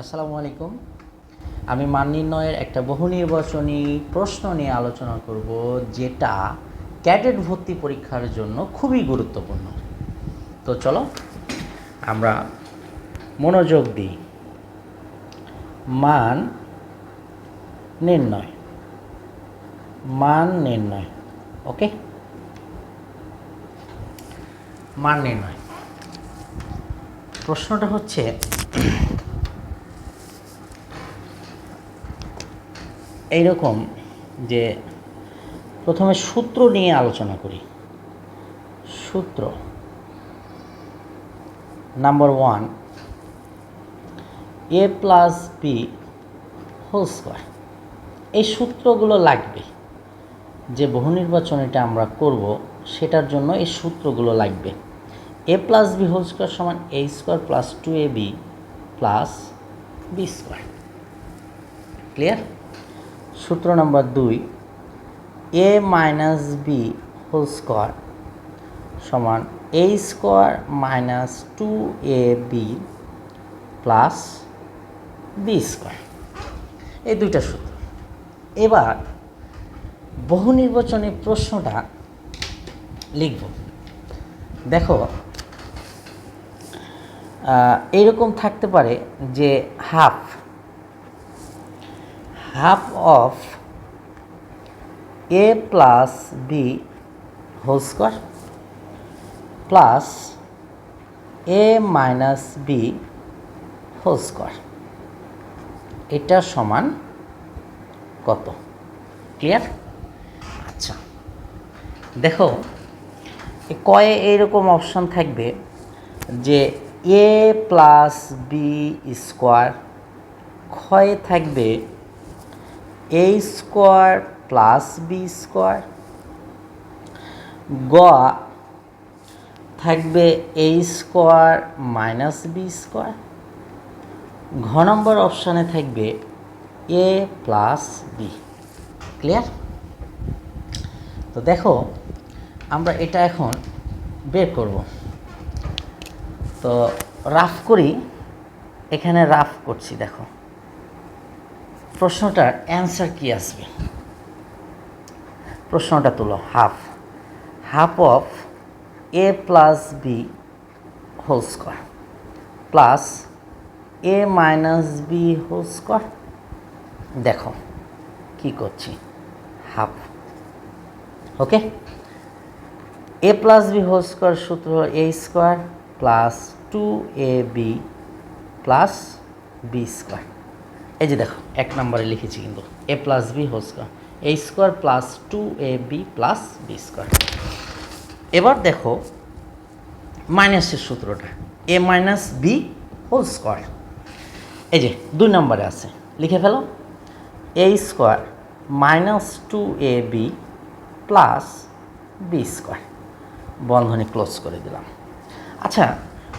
আসসালামু আলাইকুম। আমি মান নির্ণয়ের একটা বহু নির্বাচনী প্রশ্ন নিয়ে আলোচনা করব, যেটা ক্যাডেট ভর্তি পরীক্ষার জন্য খুবই গুরুত্বপূর্ণ। তো চলো, আমরা মনোযোগ দিই। মান নির্ণয়। মান নির্ণয়, ওকে? মান নির্ণয়। প্রশ্নটা হচ্ছে এইরকম যে প্রথমে সূত্র নিয়ে আলোচনা করি। সূত্র number one, A plus B whole square. এই সূত্রগুলো লাগবে। যে বহু নির্বাচনীটা আমরা করব, সেটার জন্য এই সূত্রগুলো লাগবে। A plus B whole square সমান A square plus two A B plus B square. Clear? সূত্র নাম্বার দুই A minus B whole square সমান A square minus two A B plus B square এই দুইটা সূত্র। এবার বহু নির্বাচনী প্রশ্নটা লিখব। দেখো এইরকম থাকতে পারে যে half half of a plus b whole square plus a minus b whole square. এটা সমান কত? ক্লিয়ার আচ্ছা। দেখো এ কয়ে এইরকম অপশন থাকবে যে এ প্লাস বি স্কোয়ার ক্ষয়ে থাকবে A square plus B square গ থাকবে A square minus B square ঘ নম্বর অপশানে থাকবে এ প্লাস বি ক্লিয়ার তো দেখো, আমরা এটা এখন বের করব। তো রাফ করি, এখানে রাফ করছি, দেখো। প্রশ্নটার অ্যান্সার কি আসবে? প্রশ্নটা তুলো half half of A plus B whole square plus A minus B whole square দেখো, কি করছি? Half okay A plus B whole square সূত্র A square plus two A B plus B square এই যে দেখো, এক নম্বরে লিখেছি কিন্তু A plus B whole square A square plus two A B plus B square এবার দেখো, মাইনাসের সূত্রটা A minus B whole square এই যে, দুই নম্বরে আছে, লিখে ফেলো A square minus two A B plus B square বন্ধনী ক্লোজ করে দিলাম। আচ্ছা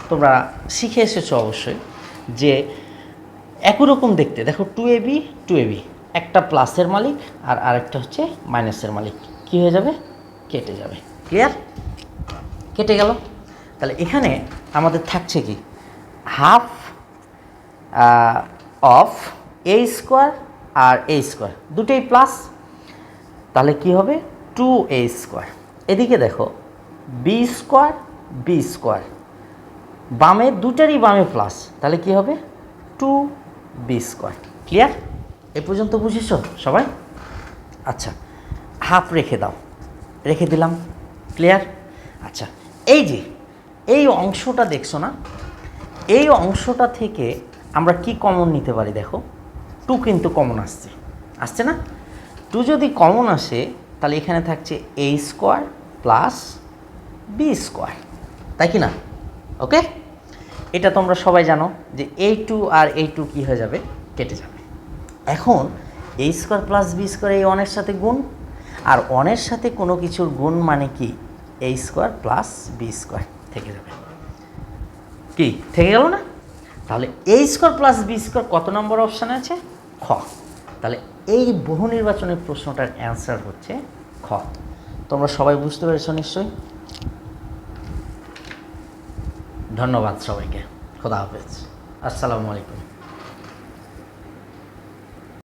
তোমরা শিখে এসেছ অবশ্যই যে একই রকম দেখতে। দেখো two A B two A B একটা প্লাসের মালিক আর আরেকটা হচ্ছে মাইনাসের মালিক। কি হয়ে যাবে? কেটে যাবে। ক্লিয়ার কেটে গেল। তাহলে এখানে আমাদের থাকছে কি? হাফ অফ এ স্কোয়ার আর এ স্কোয়ার দুটোই প্লাস তাহলে কি হবে? টু এ স্কোয়ার এদিকে দেখো বি স্কোয়ার বি স্কোয়ার বামে, দুটারই বামে প্লাস তাহলে কি হবে? Two B square clear? এ পর্যন্ত বুঝেছ সবাই? আচ্ছা হাফ রেখে দাও। রেখে দিলাম। ক্লিয়ার? আচ্ছা এই যে, এই অংশটা দেখছ না? এই অংশটা থেকে আমরা কি কমন নিতে পারি দেখো? টু কিন্তু কমন আসছে। আসছে না? টু যদি কমন আসে, তাহলে এখানে থাকছে A square plus B square তাই কি না? ওকে এটা তোমরা সবাই জানো যে এই টু আর এই টু কী হয়ে যাবে? কেটে যাবে। এখন A square plus B square এই অনের সাথে গুণ, আর অনের সাথে কোনো কিছুর গুণ মানে কি? A square plus B square থেকে যাবে। কি? থেকে গেল না? তাহলে A square plus B square কত নম্বর অপশানে আছে? খ। তাহলে এই বহু নির্বাচনের প্রশ্নটার অ্যান্সার হচ্ছে খ। তোমরা সবাই বুঝতে পেরেছ নিশ্চয়ই? ধন্যবাদ সবাইকে। খোদা হাফেজ। আসসালামু আলাইকুম।